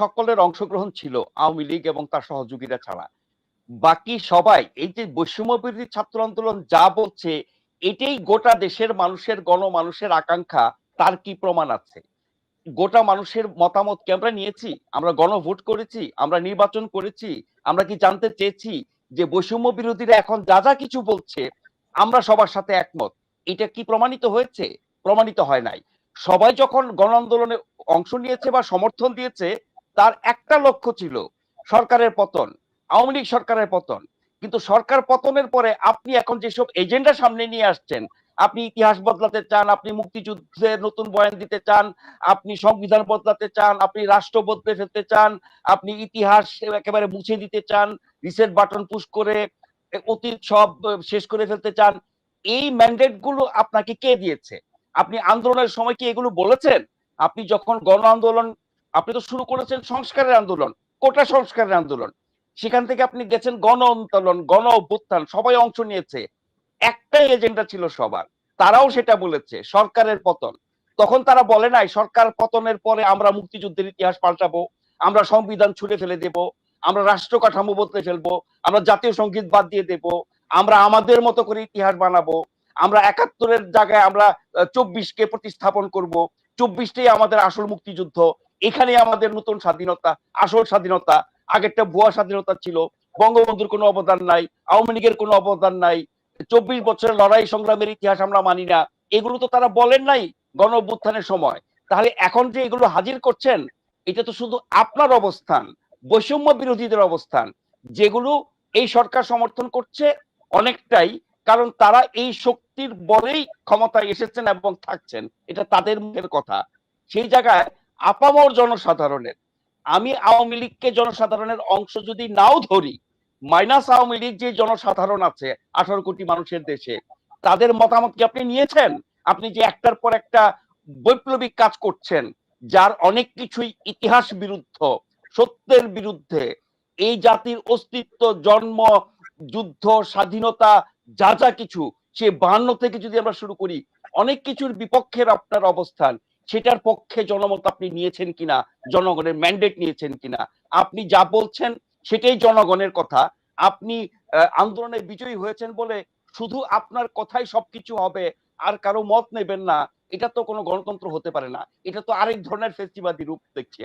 সকলের অংশগ্রহণ ছিল আওয়ামী লীগ এবং তার সহযোগীরা ছাড়া। বাকি সবাই, এই যে বৈষম্য বিরোধী ছাত্র আন্দোলন যা বলছে, এটাই গোটা দেশের মানুষের গণমানুষের আকাঙ্ক্ষা, তার কি প্রমাণ আছে? গোটা মানুষের মতামতকে আমরা নিয়েছি? আমরা গণভোট করেছি, আমরা নির্বাচন করেছি, আমরা কি জানতে চেয়েছি যে বৈষম্য বিরোধীরা এখন যা যা কিছু বলছে, আমরা সবার সাথে একমত। এটা কি প্রমাণিত হয়েছে? প্রমাণিত হয় নাই। সবাই যখন গণ আন্দোলনে অংশ নিয়েছে বা সমর্থন দিয়েছে তার একটা লক্ষ্য ছিল, সরকারের পতন, আওয়ামী লীগ সরকারের পতন। কিন্তু সরকার পতনের পরে আপনি এখন যেসব এজেন্ডা সামনে নিয়ে আসছেন, আপনি ইতিহাস বদলাতে চান, আপনি মুক্তিযুদ্ধের নতুন বয়ান দিতে চান, আপনি সংবিধান বদলাতে চান, আপনি রাষ্ট্র বদলে ফেলতে চান, আপনি ইতিহাস একেবারে মুছে দিতে চান রিসেট বাটন পুশ করে অতীত সব শেষ করে ফেলতে চান, এই ম্যান্ডেটগুলো আপনাকে কে দিয়েছে? আপনি আন্দোলনের সময় কি এগুলো বলেছেন? আপনি যখন গণ আন্দোলন আপনি তো শুরু করেছেন সংস্কারের আন্দোলন, কোটা সংস্কারের আন্দোলন। সেখান থেকে আপনি গেছেন গণ আন্দোলন, গণ অভ্যুত্থান, সবাই অংশ নিয়েছে। একটাই এজেন্ডা ছিল সবার। তারাও সেটা বলেছে, সরকারের পতন। তখন তারা বলে নাই, সরকার পতনের পরে আমরা মুক্তিযুদ্ধের ইতিহাস পাল্টাবো, আমরা সংবিধান ছুড়ে ফেলে দেব, আমরা রাষ্ট্র কাঠামো বদলে ফেলব, আমরা জাতীয় সংগীত বাদ দিয়ে দেব, আমরা আমাদের মতো করে ইতিহাস বানাবো, আমরা একাত্তরের জায়গায় আমরা চব্বিশকে প্রতিস্থাপন করব, চব্বিশটাই আমাদের আসল মুক্তিযুদ্ধ এখানে আমাদের নতুন স্বাধীনতা, আসল স্বাধীনতা। আগেরটা ভুয়া স্বাধীনতা ছিল। বঙ্গবন্ধুর কোনো অবদান নাই, আওয়ামী লীগের কোনো অবদান নাই। চব্বিশ বছরের লড়াই সংগ্রামের ইতিহাস আমরা মানি না। এগুলো তো তারা বলেন নাই গণ সময়। তাহলে এখন যে এগুলো হাজির করছেন, এটা তো শুধু আপনার অবস্থান, বৈষম্য বিরোধীদের অবস্থান। যেগুলো এই সরকার সমর্থন করছে অনেকটাই, কারণ তারা এই শক্তির বলেই ক্ষমতায় এসেছেন এবং থাকছেন। এটা তাদের মুখের কথা। সেই জায়গায় আপামর জনসাধারণের, আমি আওয়ামী লীগকে জনসাধারণের অংশ যদি নাও ধরি, মাইনাস আওয়ামী লীগ যে জনসাধারণ আছে আঠারো কোটি মানুষের দেশে, তাদের মতামত কি আপনি নিয়েছেন? আপনি যে একটার পর একটা বৈপ্লবিক কাজ করছেন, যার অনেক কিছুই ইতিহাস বিরুদ্ধ, সত্যের বিরুদ্ধে, এই জাতির অস্তিত্ব, জন্ম, যুদ্ধ, স্বাধীনতা, যা যা কিছু, সে বাহান্ন থেকে যদি আমরা শুরু করি, অনেক কিছুর বিপক্ষের আপনার অবস্থান সেটার পক্ষে জনমত আপনি নিয়েছেন কিনা, জনগণের ম্যান্ডেট নিয়েছেন কিনা, আপনি যা বলছেন সেটাই জনগণের কথা। আপনি আন্দোলনে বিজয়ী হয়েছেন বলে শুধু আপনার কথাই সবকিছু হবে, আর কারও মত নেবেন না, এটা তো কোনো গণতন্ত্র হতে পারে না। এটা তো আরেক ধরনের ফেস্টিবাদী রূপ দেখছি